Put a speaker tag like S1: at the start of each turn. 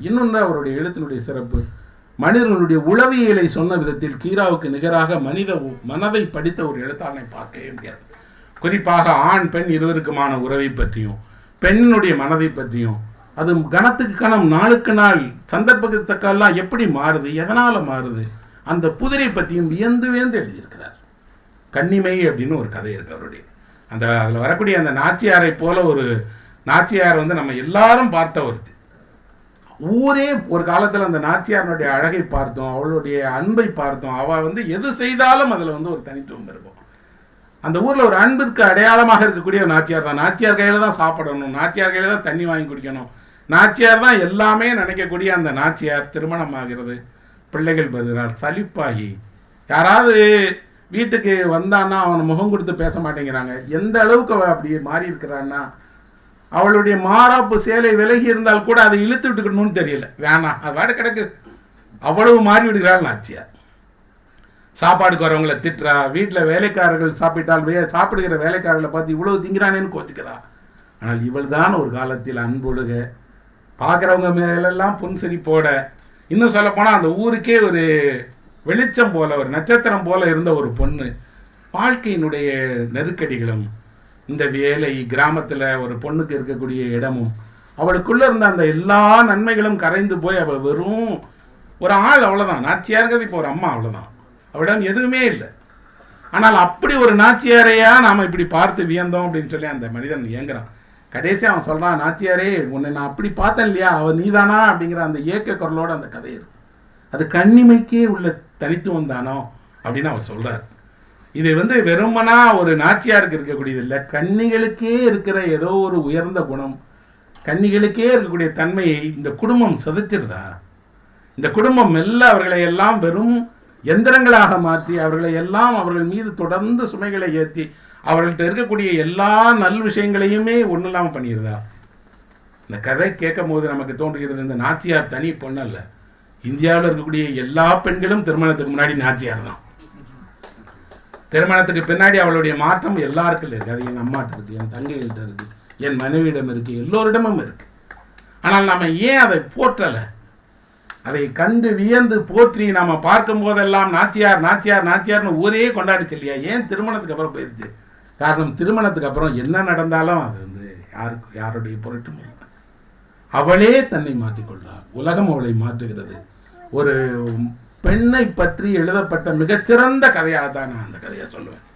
S1: இன்னொன்று அவருடைய எழுத்தினுடைய சிறப்பு. மனிதர்களுடைய உளவியலை சொன்ன விதத்தில் கீராவுக்கு நிகராக மனித உ- மனதை படித்த ஒரு எழுத்தாளனை பார்க்கவே முடியாது குறிப்பாக ஆண் பெண் இருவருக்குமான உறவை பற்றியும் பெண்ணினுடைய மனதை பற்றியும் அது கணத்துக்கு கணம் நாளுக்கு நாள் சந்தர்ப்பத்துக்கு தக்கெல்லாம் எப்படி மாறுது எதனால் மாறுது அந்த புதிரை பற்றியும் வியந்து வியந்து எழுதியிருக்கிறார். கன்னிமை அப்படின்னு ஒரு கதை இருக்கு அவருடைய. அந்த அதில் வரக்கூடிய அந்த நாச்சியாரை போல ஒரு நாச்சியார் வந்து நம்ம எல்லாரும் பார்த்த ஒருத்தி. ஊரே ஒரு காலத்தில் அந்த நாச்சியாரனுடைய அழகை பார்த்தோம் அவளுடைய அன்பை பார்த்தோம். அவள் வந்து எது செய்தாலும் அதில் வந்து ஒரு தனித்துவம் இருக்கும். அந்த ஊரில் ஒரு அன்பிற்கு அடையாளமாக இருக்கக்கூடிய நாச்சியார் தான். நாச்சியார் கையில் தான் சாப்பிடணும் நாச்சியார் கையில் தான் தண்ணி வாங்கி குடிக்கணும். நாச்சியார் தான் எல்லாமே நினைக்கக்கூடிய அந்த நாச்சியார் திருமணம் ஆகிறது. பிள்ளைகள் பெறுகிறார் சலிப்பாகி. யாராவது வீட்டுக்கு வந்தான்னா அவன் முகம் கொடுத்து பேச மாட்டேங்கிறாங்க. எந்த அளவுக்கு அப்படி மாறி இருக்கிறான்னா அவளுடைய மாறாப்பு சேலை விலகி இருந்தால் கூட அதை இழுத்து விட்டுக்கணும்னு தெரியல. வேணாம் அது வாட கிடக்கு. அவ்வளவு மாறி விடுகிறாள் நாச்சியார். சாப்பாடுக்கு வரவங்கள திட்டுறா வீட்டில் வேலைக்காரர்கள் சாப்பிட்டால் வே சாப்பிடுகிற வேலைக்காரர்களை பார்த்து இவ்வளவு திங்கிறானேன்னு கோச்சிக்கிறா. ஆனால் இவள் தான் ஒரு காலத்தில் அன்பொழுக பார்க்குறவங்க மேலெல்லாம் புன்சிரிப்போட இன்னும் சொல்லப்போனால் அந்த ஊருக்கே ஒரு வெளிச்சம் போல ஒரு நட்சத்திரம் போல இருந்த ஒரு பொண்ணு வாழ்க்கையினுடைய நெருக்கடிகளும் இந்த வேலை கிராமத்தில் ஒரு பொண்ணுக்கு இருக்கக்கூடிய இடமும் அவளுக்குள்ள இருந்த அந்த எல்லா நன்மைகளும் கரைந்து போய் அவள் வெறும் ஒரு ஆள் அவ்வளோதான் நாச்சியாருங்கிறது இப்போ ஒரு அம்மா அவ்வளோதான் அவளிடம் எதுவுமே இல்லை. ஆனால் அப்படி ஒரு நாச்சியாரையா நாம் இப்படி பார்த்து வியந்தோம் அப்படின்னு சொல்லி அந்த மனிதன் இயங்குறான். கடைசி அவன் சொல்கிறான் நாச்சியாரே உன்னை நான் அப்படி பார்த்தேன் இல்லையா? அவள் நீதானா? அப்படிங்கிற அந்த ஏக்க குரலோட அந்த கதை இருக்கு. அது கண்ணிமைக்கே உள்ள தனித்துவம் தானோ அப்படின்னு அவர் சொல்கிறார் இது வந்து வெறுமனா ஒரு நாச்சியாருக்கு இருக்கக்கூடியது இல்லை. கன்னிகளுக்கே இருக்கிற ஏதோ ஒரு உயர்ந்த குணம் கன்னிகளுக்கே இருக்கக்கூடிய தன்மையை இந்த குடும்பம் சிதைச்சிருதா? இந்த குடும்பம் மெல்ல அவர்களை எல்லாம் வெறும் எந்திரங்களாக மாற்றி அவர்களை எல்லாம் அவர்கள் மீது தொடர்ந்து சுமைகளை ஏற்றி அவர்கள்ட்ட இருக்கக்கூடிய எல்லா நல் விஷயங்களையுமே ஒன்றும் இல்லாமல் பண்ணிடுதா இந்த கதை கேட்கும் போது நமக்கு தோன்றுகிறது இந்த நாச்சியார் தனி பொண்ணல்ல. இந்தியாவில் இருக்கக்கூடிய எல்லா பெண்களும் திருமணத்துக்கு முன்னாடி நாச்சியார் தான். திருமணத்துக்கு பின்னாடி அவளுடைய மாற்றம் எல்லாருக்கும் இருக்கு. அது என் அம்மாட்ட இருக்குது என் தங்கைகிட்ட இருக்குது என் மனைவியிடம் இருக்குது எல்லோரிடமும் இருக்குது ஆனால் நம்ம ஏன் அதை போற்றலை? அதை கண்டு வியந்து போற்றி நாம் பார்க்கும் போதெல்லாம் நாச்சியார் நாச்சியார் நாச்சியார்னு ஊரே கொண்டாடிச்சு இல்லையா? ஏன் திருமணத்துக்கு அப்புறம் போயிடுச்சு காரணம் திருமணத்துக்கு அப்புறம் என்ன நடந்தாலும் அது வந்து யாருக்கு யாருடைய பொருட்டும் இல்லை. அவளே தன்னை மாற்றிக்கொள்றாள். உலகம் அவளை மாற்றுகிறது. ஒரு பெண்ணை பற்றி எழுதப்பட்ட மிகச்சிறந்த கதையாக தான் நான் அந்த கதையை சொல்லுவேன்.